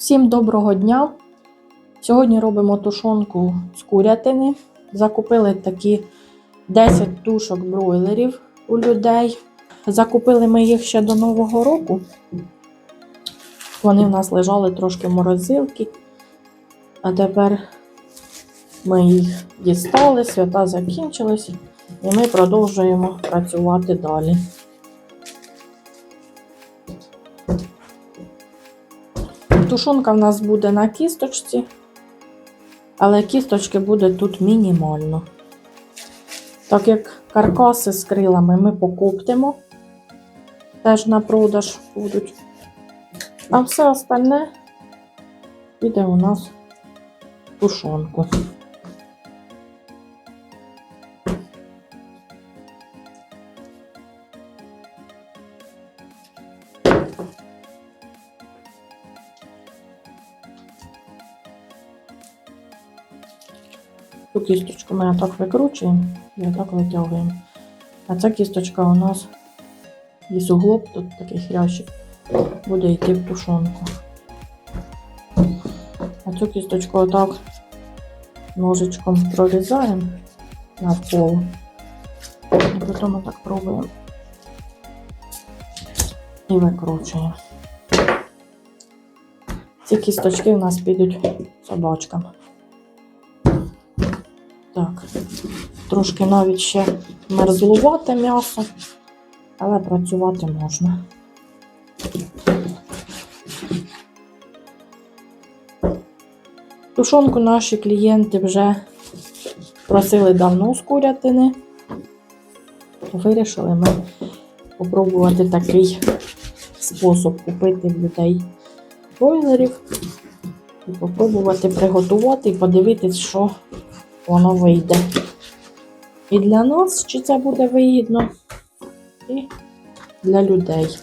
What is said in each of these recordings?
Всім доброго дня! Сьогодні робимо тушонку з курятини. Закупили такі 10 тушок бройлерів у людей. Закупили ми їх ще до Нового року. Вони в нас лежали трошки в морозилці. А тепер ми їх дістали, свята закінчились, і ми продовжуємо працювати далі. Тушонка в нас буде на кісточці, але кісточки буде тут мінімально. Так як каркаси з крилами ми покоптимо, теж на продаж будуть. А все остальне піде у нас в тушонку. Цю кісточку ми отак викручуємо і отак витягуємо. А ця кісточка у нас є суглоб, тут такий хрящик, буде йти в тушонку. А цю кісточку отак ножичком прорізаємо навколо. І потім отак пробуємо і викручуємо. Ці кісточки у нас підуть собачкам. Трошки навіть ще мерзлувате м'ясо, але працювати можна. Тушонку наші клієнти вже просили давно з курятини. Вирішили ми спробувати такий спосіб купити в людей бройлерів і попробувати приготувати і подивитись, що воно вийде. І для нас, чи це буде вигідно, і для людей.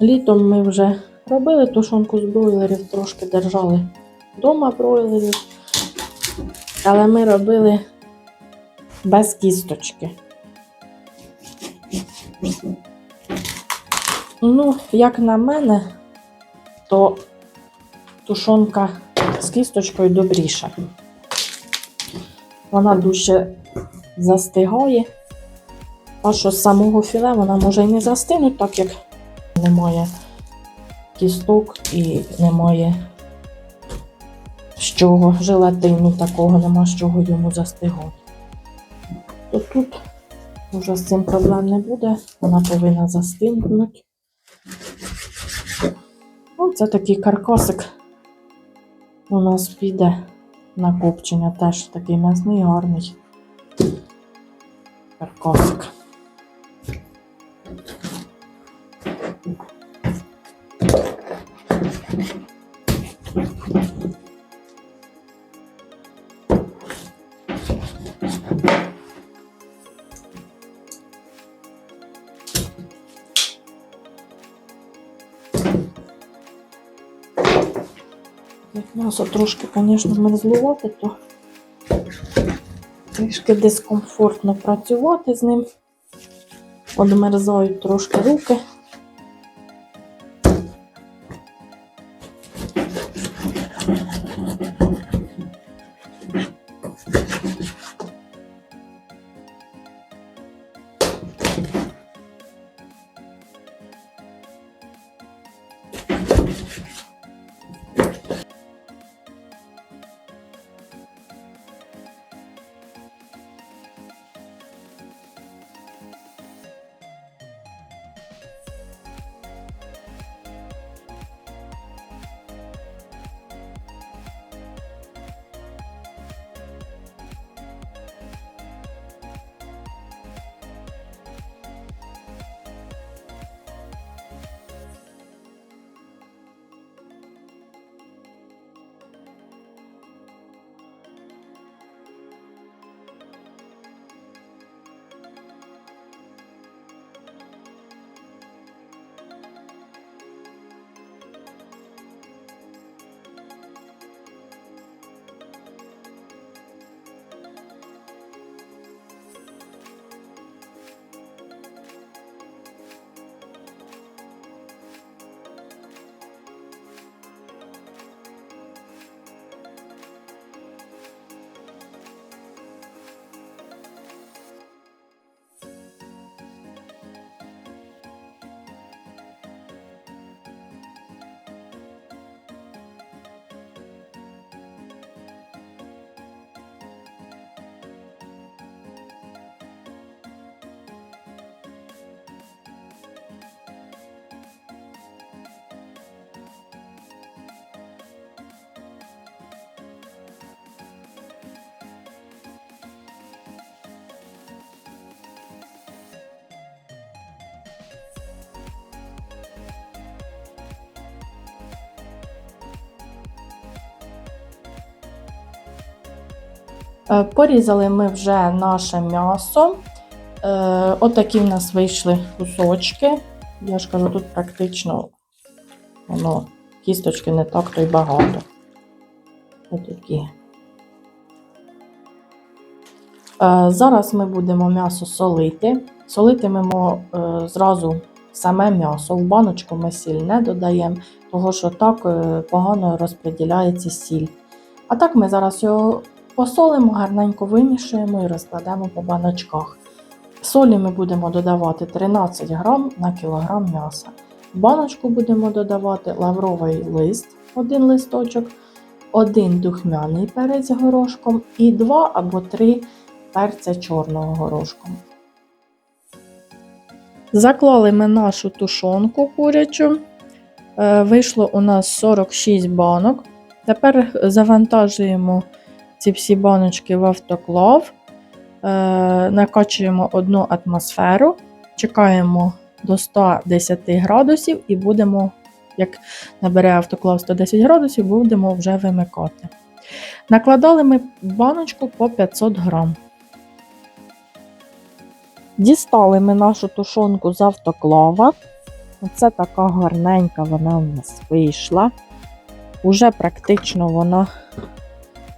Літом ми вже робили тушонку з бройлерів, трошки держали вдома бройлерів, але ми робили без кісточки. Ну, як на мене, то тушонка з кісточкою добріша. Вона дуже застигає. А що з самого філе вона може і не застинути, так як немає кісток і немає з чого желатину такого, нема з чого йому застигати. То тут вже з цим проблем не буде, вона повинна застигнути. Ну, це такий каркасик у нас піде на копчення теж такий м'ясний гарний каркасик. Як М'ясо трошки, звісно, мерзлувати, то трішки дискомфортно працювати з ним. Одмерзають трошки руки. Порізали ми вже наше м'ясо. Е, Отакі в нас вийшли кусочки. Я ж кажу, тут практично воно, кісточки не так то й багато. Отакі. Е, Зараз ми будемо м'ясо солити. Солитимемо е, зразу саме м'ясо. В баночку ми сіль не додаємо, тому що так е, погано розподіляється сіль. А так ми зараз його посолимо, гарненько вимішуємо і розкладемо по баночках. Солі ми будемо додавати 13 грам на кілограм м'яса. В баночку будемо додавати лавровий лист, один листочок, один духмяний перець горошком і два або три перця чорного горошком. Заклали ми нашу тушонку курячу. Е, Вийшло у нас 46 банок. Тепер завантажуємо ці всі баночки в автоклав, е, накачуємо одну атмосферу, чекаємо до 110 градусів і будемо, як набере автоклав 110 градусів, будемо вже вимикати. Накладали ми баночку по 500 грам. Дістали ми нашу тушонку з автоклава. Оце така гарненька вона у нас вийшла. Уже практично вона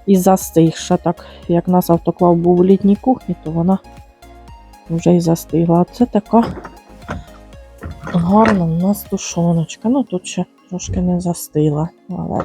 і застигша. Так як нас автоклав був у літній кухні, то вона вже і застигла. А це така гарна у нас тушоночка. Ну тут ще трошки не застигла, але